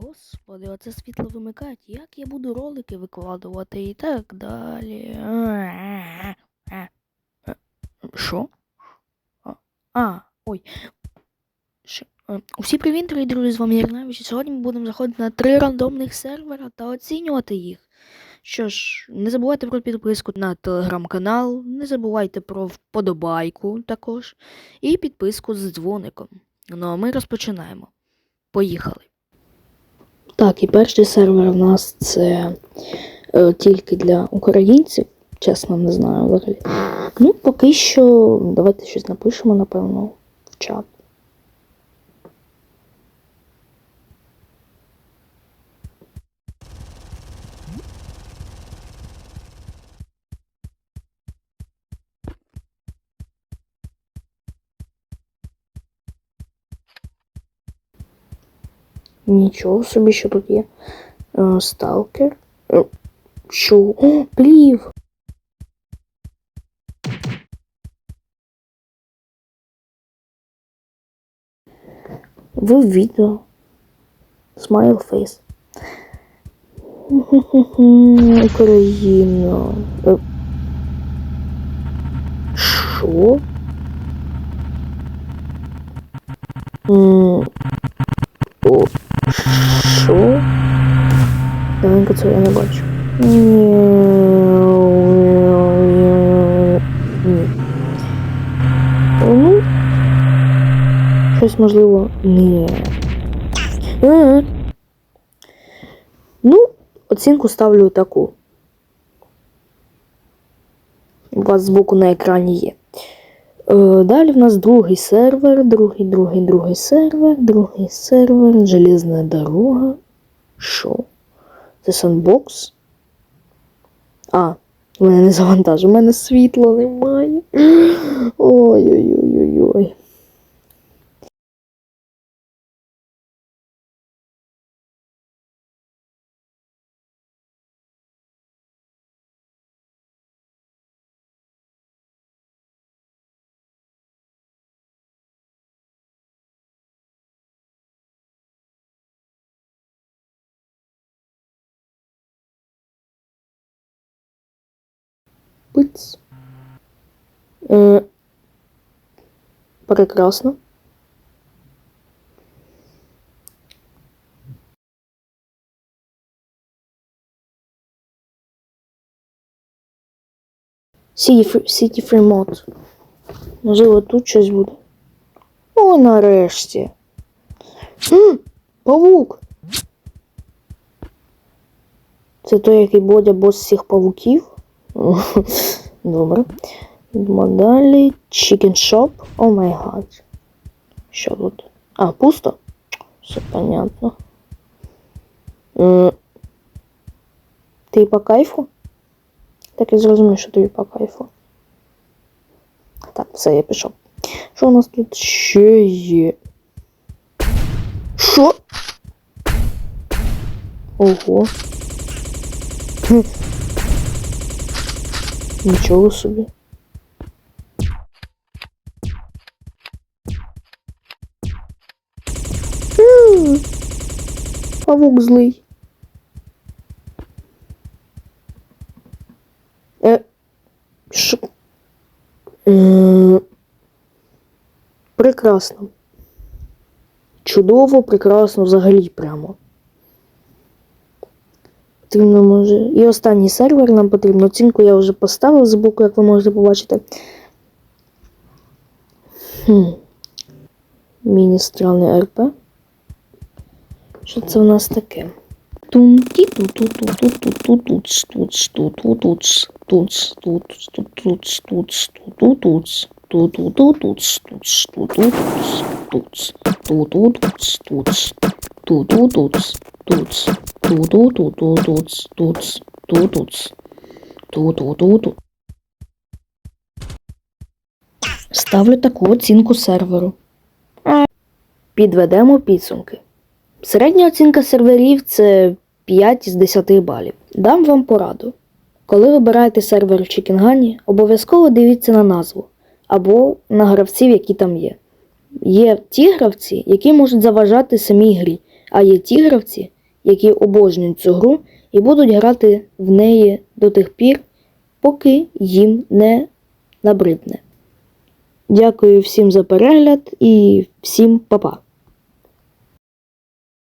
Господи, оце світло вимикать. Як я буду ролики викладувати і так далі. Що? А, ой. Е, Усі привіт, дорогі друзі, з вами Ярнавич. І Сьогодні ми будемо заходити на три рандомних сервера та оцінювати їх. Що ж, не забувайте про підписку на телеграм-канал, не забувайте про вподобайку також і підписку з дзвоником. Ну а ми розпочинаємо. Поїхали. Так, і перший сервер в нас це е, тільки для українців. Чесно, не знаю взагалі. Ну, поки що, давайте щось напишемо, напевно, в чат. Нічого собі, що тут є. Е, Сталкер. Що? О, плів! В відео. Смайл фейс. Україна. Давненько це я не бачу. Ні. Ну, щось можливо. Ні. Ну, оцінку ставлю таку. У вас збоку на екрані є. Е, Далі в нас другий сервер, другий, другий, другий сервер, другий сервер, железна дорога. Що? Це санбокс? А, у мене не завантажу, у мене світла немає. Пиц. Е, прекрасно. City Free, Mod. Можливо, тут щось буде. О, нарешті. М, павук. Це той, який Бодя бос всіх павуків. Добре. Йдемо далі. Chicken Shop. О май гад. Що тут? А, пусто? Все понятно. Ти по кайфу? Так я зрозумів, що тобі по кайфу. Так, все, я пішов. Що у нас тут ще є? Що? Ого. Нічого собі. Павук злий. Е, що? Е, прекрасно. Чудово, прекрасно, взагалі прямо. Потрібно може. І останній сервер нам потрібно. Оцінку я вже поставив збоку, як ви можете побачити. Хм. Міні-странний РП. Що це у нас таке? тум ті ту ту ту ту ту ту туц туц ту ту туц туц туц ту туц туц ту ту туц ту ту ту туц туц ту ту туц туц ту ту туц туц ту ту туц туц ту ту ту ту туц туц ту туц ту ту ту ту Ставлю таку оцінку серверу. Підведемо підсумки. Середня оцінка серверів це 5 з 10 балів. Дам вам пораду. Коли вибираєте сервер в Чікінгані, обов'язково дивіться на назву або на гравців, які там є. Є ті гравці, які можуть заважати самій грі, А є ті гравці, які обожнюють цю гру і будуть грати в неї до тих пір, поки їм не набридне. Дякую всім за перегляд і всім па-па.